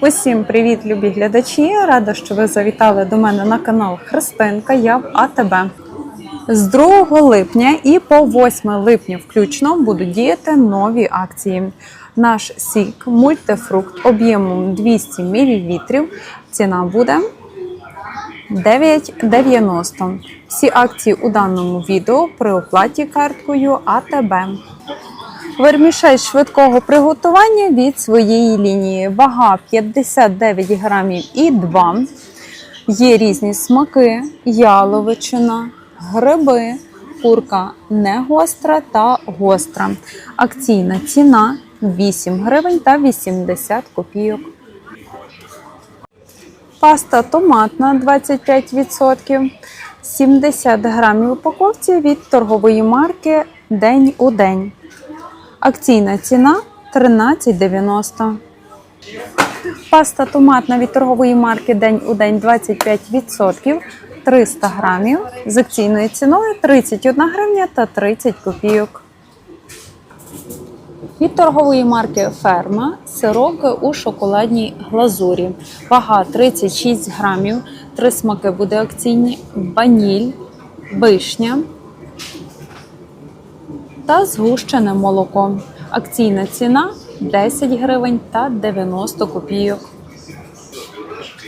Усім привіт, любі глядачі! Рада, що ви завітали до мене на канал Христинка. Я в АТБ. З 2 липня і по 8 липня включно будуть діяти нові акції. Наш сік мультифрукт об'ємом 200 мл. Ціна буде 9,90. Всі акції у даному відео при оплаті карткою АТБ. Вермішель швидкого приготування від своєї лінії. Вага 59 грамів і 2. Є різні смаки, яловичина, гриби, курка не гостра та гостра. Акційна ціна 8 гривень та 80 копійок. Паста томатна 25%, 70 грамів упаковці від торгової марки День у день. Акційна ціна 13,90. Паста томатна від торгової марки День у день 25%, 300 грамів з акційною ціною 31 гривня та 30 копійок. Від торгової марки Ферма сирок у шоколадній глазурі. Вага 36 грамів. Три смаки буде акційні: ваніль, вишня та згущене молоко. Акційна ціна 10 гривень та 90 копійок.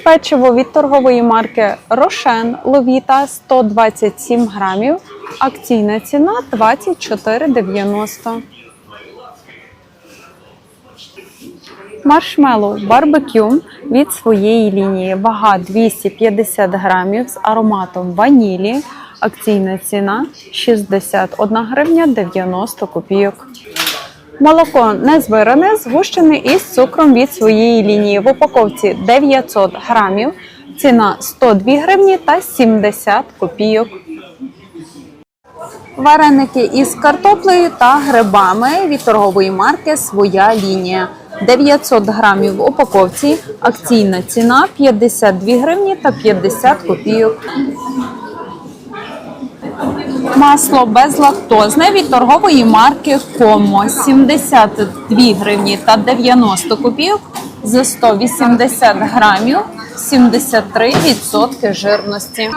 Печиво від торгової марки Рошен Ловіта 127 грамів. Акційна ціна 24,90. Маршмеллоу барбекю від своєї лінії. Вага 250 грамів з ароматом ванілі. Акційна ціна 61 гривня 90 копійок. Молоко не збиране, згущене із цукром від своєї лінії. В упаковці 900 грамів. Ціна 102 гривні та 70 копійок. Вареники із картоплею та грибами від торгової марки Своя лінія. 900 грамів в упаковці. Акційна ціна 52 гривні та 50 копійок. Масло безлактозне від торгової марки Комо 72 гривні та 90 копійок за 180 грамів 73% жирності.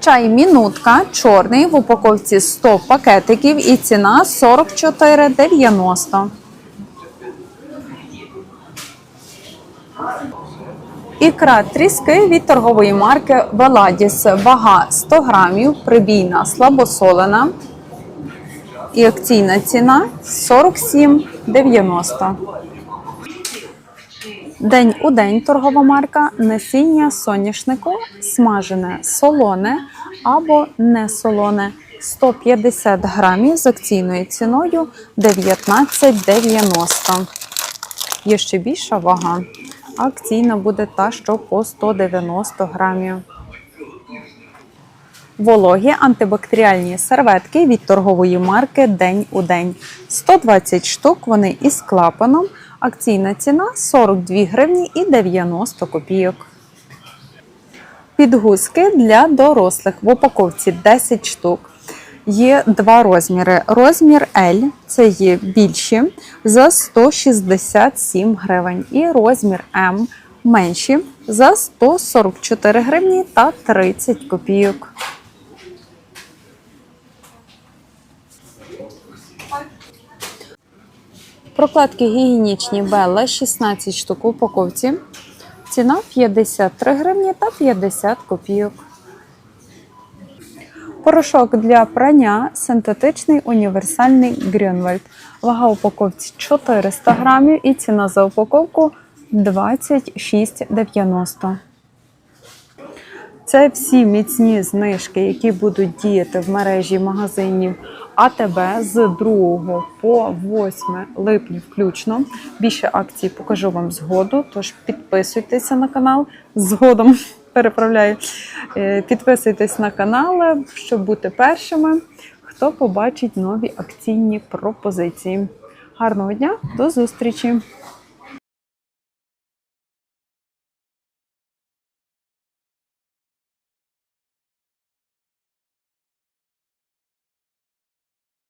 Чай мінутка чорний в упаковці 100 пакетиків і ціна 44,90. Ікра тріски від торгової марки Веладіс. Вага 100 грамів, прибійна, слабосолена. І акційна ціна 47,90. День у день торгова марка насіння соняшнику, смажене солоне або не солоне 150 грамів з акційною ціною 19,90. Є ще більша вага. Акційна буде та, що по 190 грамів. Вологі антибактеріальні серветки від торгової марки День у день. 120 штук вони із клапаном. Акційна ціна 42 гривні і 90 копійок. Підгузки для дорослих в упаковці 10 штук. Є два розміри. Розмір L це є більші за 167 гривень. І розмір М менші за 144 гривні та 30 копійок. Прокладки гігієнічні Белла 16 штук у упаковці. Ціна 53 гривні та 50 копійок. Порошок для прання синтетичний універсальний Грюнвальд. Вага упаковці 400 грамів і ціна за упаковку 26,90. Це всі міцні знижки, які будуть діяти в мережі магазинів АТБ з 2 по 8 липня включно. Більше акцій покажу вам згоду, тож підписуйтеся на канал згодом. Переправляю. Е, Підписуйтесь на канал, щоб бути першими, хто побачить нові акційні пропозиції. Гарного дня, до зустрічі!